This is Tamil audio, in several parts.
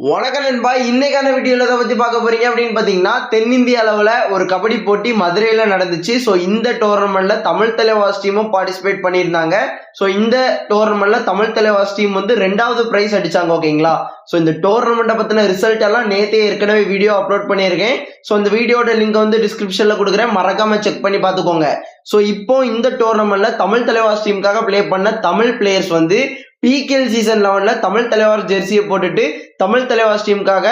வணக்கம் நண்பா. இன்னைக்கான வீடியோல எதை பத்தி பார்க்க போறீங்க அப்படின்னு பாத்தீங்கன்னா தென்னிந்திய அளவுல ஒரு கபடி போட்டி மதுரையில நடந்துச்சு. ஸோ இந்த டோர்னமெண்ட்ல தமிழ் தலைவாஸ் டீமும் பார்ட்டிசிபேட் பண்ணியிருந்தாங்க. ஸோ இந்த டோர்னமெண்ட்ல தமிழ் தலைவாஸ் டீம் வந்து ரெண்டாவது பிரைஸ் அடிச்சாங்க ஓகேங்களா ஸோ இந்த டோர்னமெண்ட்டை பத்தின ரிசல்ட் எல்லாம் நேத்தே ஏற்கனவே வீடியோ அப்லோட் பண்ணியிருக்கேன். ஸோ இந்த வீடியோட லிங்க் வந்து டிஸ்கிரிப்ஷன்ல கொடுக்குறேன். மறக்காம செக் பண்ணி பார்த்துக்கோங்க. ஸோ இப்போ இந்த டோர்னமெண்ட்ல தமிழ் தலைவாஸ் டீமுக்காக ப்ளே பண்ண தமிழ் பிளேயர்ஸ் வந்து பிகேஎல் சீசன் லெவன்ல தமிழ் தலைவாஸ் ஜெர்சியை போட்டுட்டு தமிழ் தலைவாஸ் டீமுக்காக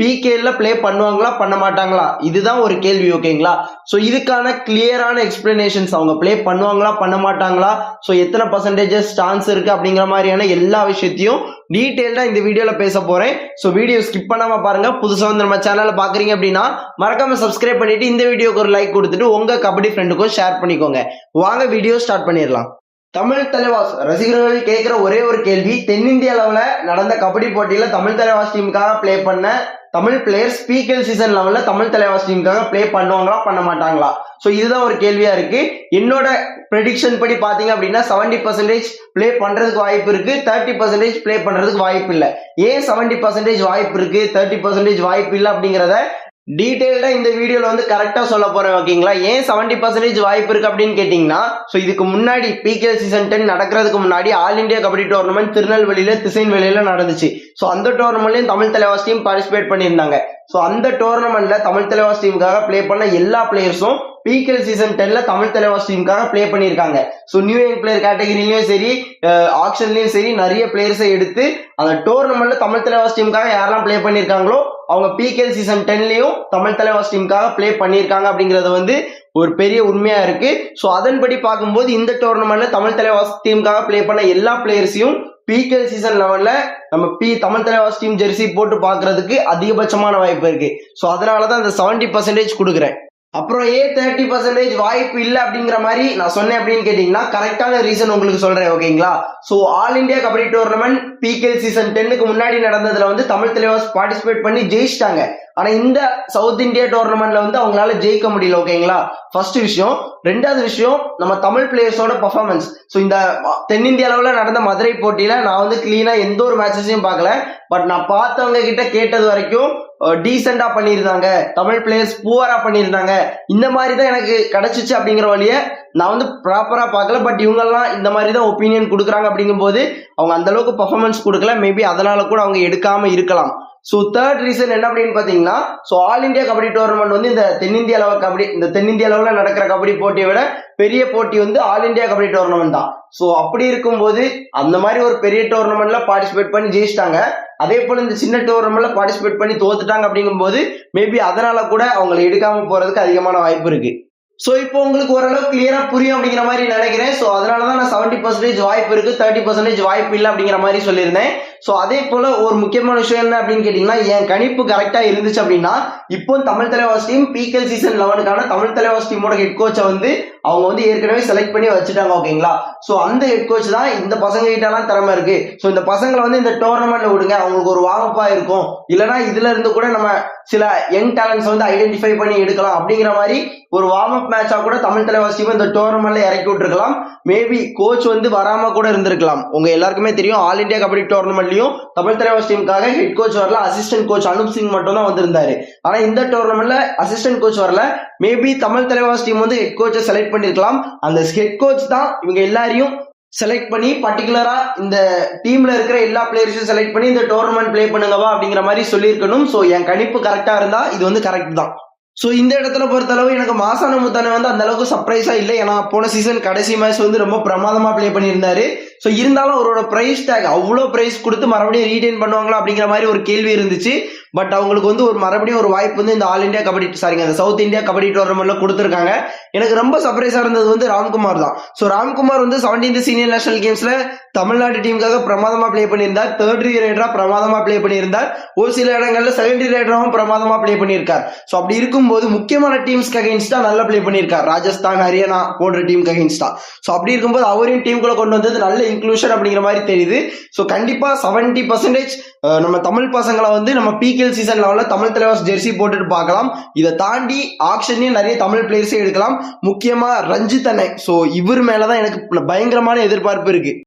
பிகேல ப்ளே பண்ணுவாங்களா பண்ண மாட்டாங்களா? இதுதான் ஒரு கேள்வி ஓகேங்களா? ஸோ இதுக்கான கிளியரான எக்ஸ்பிளனேஷன்ஸ் அவங்க ப்ளே பண்ணுவாங்களா பண்ண மாட்டாங்களா? ஸோ எத்தனை பர்சன்டேஜஸ் சான்ஸ் இருக்கு அப்படிங்கிற மாதிரியான எல்லா விஷயத்தையும் டீட்டெயில்டாக இந்த வீடியோவில் பேச போறேன். ஸோ வீடியோ ஸ்கிப் பண்ணாம பாருங்க. புதுசாக வந்து நம்ம சேனலை பார்க்குறீங்க அப்படின்னா மறக்காம சப்ஸ்கிரைப் பண்ணிட்டு இந்த வீடியோக்கு ஒரு லைக் கொடுத்துட்டு உங்க கபடி ஃப்ரெண்டுக்கும் ஷேர் பண்ணிக்கோங்க. வாங்க வீடியோ ஸ்டார்ட் பண்ணிடலாம். தமிழ் தலைவாஸ் ரசிகர்கள் கேட்குற ஒரே ஒரு கேள்வி தென்னிந்திய அளவில் நடந்த கபடி போட்டியில் தமிழ் தலைவாஸ் டீமுக்காக ப்ளே பண்ண தமிழ் பிளேயர்ஸ் பிகேஎல் சீசன் லெவலில் தமிழ் தலைவாஸ் டீமுக்காக ப்ளே பண்ணுவாங்களா பண்ண மாட்டாங்களா? ஸோ இதுதான் ஒரு கேள்வியா இருக்கு. என்னோட ப்ரெடிக்ஷன் படி பார்த்தீங்க அப்படின்னா செவன்டி பர்சன்டேஜ் ப்ளே பண்றதுக்கு வாய்ப்பு இருக்கு. தேர்ட்டி பர்சன்டேஜ் ப்ளே பண்றதுக்கு வாய்ப்பு இல்லை. ஏன் செவன்டி பர்சன்டேஜ் வாய்ப்பு இருக்கு? தேர்ட்டி பர்சன்டேஜ் வாய்ப்பு இல்லை அப்படிங்கிறத டீட்டெயில்டா இந்த வீடியோல வந்து கரெக்டா சொல்ல போறேன் ஓகேங்களா ஏன் செவன்டி பர்சன்டேஜ் வாய்ப்பு இருக்கு அப்படின்னு கேட்டீங்கன்னா ஸோ இதுக்கு முன்னாடி பிகேஎல் சீசன் டென் நடக்கிறதுக்கு முன்னாடி ஆல் இந்தியா கபடி டோர்னமெண்ட் திருநெல்வேலியில திசைன்வேலியில நடந்துச்சு. ஸோ அந்த டோர்னமெண்ட்லயும் தமிழ் தலைவாஸ் டீம் பார்ட்டிசிபேட் பண்ணியிருந்தாங்க. ஸோ அந்த டோர்னமெண்ட்ல தமிழ் தலைவாஸ் டீமுக்காக ப்ளே பண்ண எல்லா பிளேயர்ஸும் பிகேஎல் சீசன் டென்ல தமிழ் தலைவாஸ் டீமுக்காக ப்ளே பண்ணியிருக்காங்க. ஸோ நியூ யங் பிளேயர் கேட்டகரிலையும் சரி ஆக்ஷன்லையும் சரி நிறைய பிளேயர்ஸை எடுத்து அந்த டோர்னமெண்ட்ல தமிழ் தலைவா டீமுக்காக யாரெல்லாம் ப்ளே பண்ணியிருக்காங்களோ அவங்க பிகேஎல் சீசன் டென்லையும் தமிழ் தலைவாஸ் டீமுக்காக ப்ளே பண்ணியிருக்காங்க அப்படிங்கிறது வந்து ஒரு பெரிய உண்மையா இருக்கு. ஸோ அதன்படி பார்க்கும்போது இந்த டோர்னமெண்ட்ல தமிழ் தலைவாஸ் டீமுக்காக ப்ளே பண்ண எல்லா பிளேயர்ஸையும் பிகேஎல் சீசன் லெவல்ல நம்ம பி தமிழ் தலைவாஸ் டீம் ஜெர்சி போட்டு பார்க்கிறதுக்கு அதிகபட்சமான வாய்ப்பு இருக்கு. ஸோ அதனால தான் அந்த செவன்டி பர்சன்டேஜ் கொடுக்குறேன். அப்புறம் ஏ தேர்ட்டி பர்சன்டேஜ் வாய்ப்பு இல்லை அப்படிங்கிற மாதிரி நான் சொன்னேன் அப்படின்னு கேட்டீங்கன்னா கரெக்டான ரீசன் உங்களுக்கு சொல்றேன் ஓகேங்களா so all India kabaddi tournament PKL season டென்னுக்கு முன்னாடி நடந்ததுல வந்து தமிழ் தலைவாஸ் பார்ட்டிசிபேட் பண்ணி ஜெயிச்சிட்டாங்க. ஆனா இந்த சவுத் இந்தியா டோர்னமெண்ட்ல வந்து அவங்களால ஜெயிக்க முடியல ஓகேங்களா ஃபர்ஸ்ட் விஷயம். ரெண்டாவது விஷயம் நம்ம தமிழ் பிளேயர்ஸோட பர்ஃபார்மன்ஸ் ஸோ இந்த தென்னிந்திய அளவில் நடந்த மதுரை போட்டியில நான் வந்து கிளீனா எந்த ஒரு மேட்சஸையும் பார்க்கல. பட் நான் பார்த்தவங்க கிட்ட கேட்டது வரைக்கும் டீசெண்டா பண்ணியிருந்தாங்க. தமிழ் பிளேயர்ஸ் புவரா பண்ணியிருந்தாங்க. இந்த மாதிரி தான் எனக்கு கிடைச்சிச்சு அப்படிங்கிற வழியை நான் வந்து ப்ராப்பரா பார்க்கல. பட் இவங்கெல்லாம் இந்த மாதிரி தான் ஒப்பீனியன் கொடுக்குறாங்க அப்படிங்கும்போது அவங்க அந்த அளவுக்கு பர்ஃபார்மன்ஸ் கொடுக்கல. மேபி அதனால கூட அவங்க எடுக்காம இருக்கலாம். ஸோ தேர்ட் ரீசன் என்ன அப்படின்னு பார்த்தீங்கன்னா so all India kabaddi tournament வந்து இந்த தென்னிந்திய அளவு கபடி இந்த தென்னிந்திய அளவில் நடக்கிற கபடி போட்டியை விட பெரிய போட்டி வந்து ஆல் இந்தியா கபடி டோர்னமெண்ட் தான். ஸோ அப்படி இருக்கும்போது அந்த மாதிரி ஒரு பெரிய டோர்னமெண்ட்ல பார்ட்டிசிபேட் பண்ணி ஜெயிச்சிட்டாங்க. அதே போல இந்த சின்ன டோர்னமெண்ட்ல பார்ட்டிசிபேட் பண்ணி தோத்துட்டாங்க அப்படிங்கும்போது மேபி அதனால கூட அவங்களை எடுக்காம போறதுக்கு அதிகமான வாய்ப்பு இருக்கு. ஸோ இப்போ உங்களுக்கு ஓரளவு கிளியரா புரியும் அப்படிங்கிற மாதிரி நினைக்கிறேன். ஸோ அதனால தான் நான் செவன்டி பர்சன்டேஜ் வாய்ப்பு இருக்கு. தேர்ட்டி பர்சன்டேஜ் வாய்ப்பு இல்லை அப்படிங்கிற மாதிரி சொல்லியிருந்தேன். ஸோ அதே போல ஒரு முக்கியமான விஷயம் என்ன அப்படின்னு கேட்டீங்கன்னா என் கணிப்பு கரெக்டா இருந்துச்சு அப்படின்னா இப்போ Tamil Thalaivas team PKL season லெவனுக்கான Tamil Thalaivas டீமோட ஹெட் கோச்சை வந்து அவங்க வந்து ஏற்கனவே செலக்ட் பண்ணி வச்சுட்டாங்க ஓகேங்களா? ஸோ அந்த ஹெட் கோச் தான் இந்த பசங்க கிட்டலாம் திறமை இருக்கு. ஸோ இந்த பசங்களை வந்து இந்த டோர்னமெண்ட்ல விடுங்க. அவங்களுக்கு ஒரு வாமப்பா இருக்கும். இல்லைன்னா இதுல இருந்து கூட நம்ம சில யங் டேலண்ட்ஸ் வந்து ஐடென்டிஃபை பண்ணி எடுக்கலாம் அப்படிங்கிற மாதிரி ஒரு வார்ம் அப் மேட்சா கூட தமிழ் தலைவாஸ் டீம் இந்த டோர்னமெண்ட்ல இறக்கி விட்டுருக்கலாம். மேபி கோச் வந்து வராம கூட இருந்திருக்கலாம். உங்க எல்லாருக்குமே தெரியும் ஆல் இண்டியா கபடி முன்னாடியும் தமிழ் தலைவாஸ் டீமுக்காக ஹெட் கோச் வரல அசிஸ்டன்ட் கோச் அனுப் சிங் மட்டும் தான் வந்திருந்தாரு. ஆனா இந்த டோர்னமெண்ட்ல அசிஸ்டன்ட் கோச் வரல. மேபி தமிழ் தலைவாஸ் டீம் வந்து ஹெட் கோச்சை செலக்ட் பண்ணிருக்கலாம். அந்த ஹெட் கோச் தான் இவங்க எல்லாரையும் செலக்ட் பண்ணி பர்டிகுலரா இந்த டீம்ல இருக்கிற எல்லா பிளேயர்ஸையும் செலக்ட் பண்ணி இந்த டோர்னமெண்ட் ப்ளே பண்ணுங்கவா அப்படிங்கிற மாதிரி சொல்லியிருக்கணும். ஸோ என் கணிப்பு கரெக்டா இருந்தா இது வந்து கரெக்ட் தான். ஸோ இந்த இடத்துல பொறுத்தளவு எனக்கு மாசான முத்தானே வந்து அந்த அளவுக்கு சர்ப்ரைஸா இல்லை. ஏன்னா போன சீசன் கடைசி மேட்ச் வந்து ரொம்ப பிரமாதமா பிளே பண்ணியிருந்தாரு. ஸோ இருந்தாலும் அவரோட ப்ரைஸ் டேக் அவ்வளோ ப்ரைஸ் கொடுத்து மறுபடியும் ரீடைன் பண்ணுவாங்களா அப்படிங்கிற மாதிரி ஒரு கேள்வி இருந்துச்சு. பட் அவங்களுக்கு வந்து ஒரு மறுபடியும் ஒரு வாய்ப்பு வந்து இந்த ஆல் இந்தியா கபடி சாரிங்க அந்த சவுத் இந்தியா கபடி டோர்னமெண்ட்ல கொடுத்துருக்காங்க. எனக்கு ரொம்ப சர்ப்ரைஸாக இருந்தது வந்து ராம்குமார் தான். ஸோ ராம்குமார் வந்து செவன்டீன்த் சீனியர் நேஷனல் கேம்ஸ்ல தமிழ்நாடு டீமுக்காக பிரமாதமா ப்ளே பண்ணியிருந்தார். தேர்ட் ரைடரா பிரமாதமா ப்ளே பண்ணியிருந்தார். ஒரு சில இடங்கள்ல செகண்டரி ரைடராகவும் பிரமாதமா ப்ளே பண்ணியிருக்கார். ஸோ அப்படி இருக்கும்போது முக்கியமான டீம்ஸ்க்கு அகைன்ஸ்டா நல்லா பிளே பண்ணியிருக்கார். ராஜஸ்தான் ஹரியானா போன்ற டீமுக்கு அகைன்ஸ்டா ஸோ அப்படி இருக்கும்போது அவரையும் டீமுக்குள்ள கொண்டு வந்தது நல்ல இன்க்ளூஷன் அப்படிங்கிற மாதிரி தெரியுது. ஸோ கண்டிப்பா செவன்டி பர்சன்டேஜ் நம்ம தமிழ் பசங்களை வந்து நம்ம பிகேஎல் சீசன் லெவலில் தமிழ் தலைவர் ஜெர்சி போட்டுட்டு பார்க்கலாம். இதை தாண்டி ஆக்ஷன்லேயும் நிறைய தமிழ் பிளேயர்ஸே எடுக்கலாம். முக்கியமா ரஞ்சித் அண்ணன். ஸோ இவர் மேலதான் எனக்கு பயங்கரமான எதிர்பார்ப்பு இருக்கு.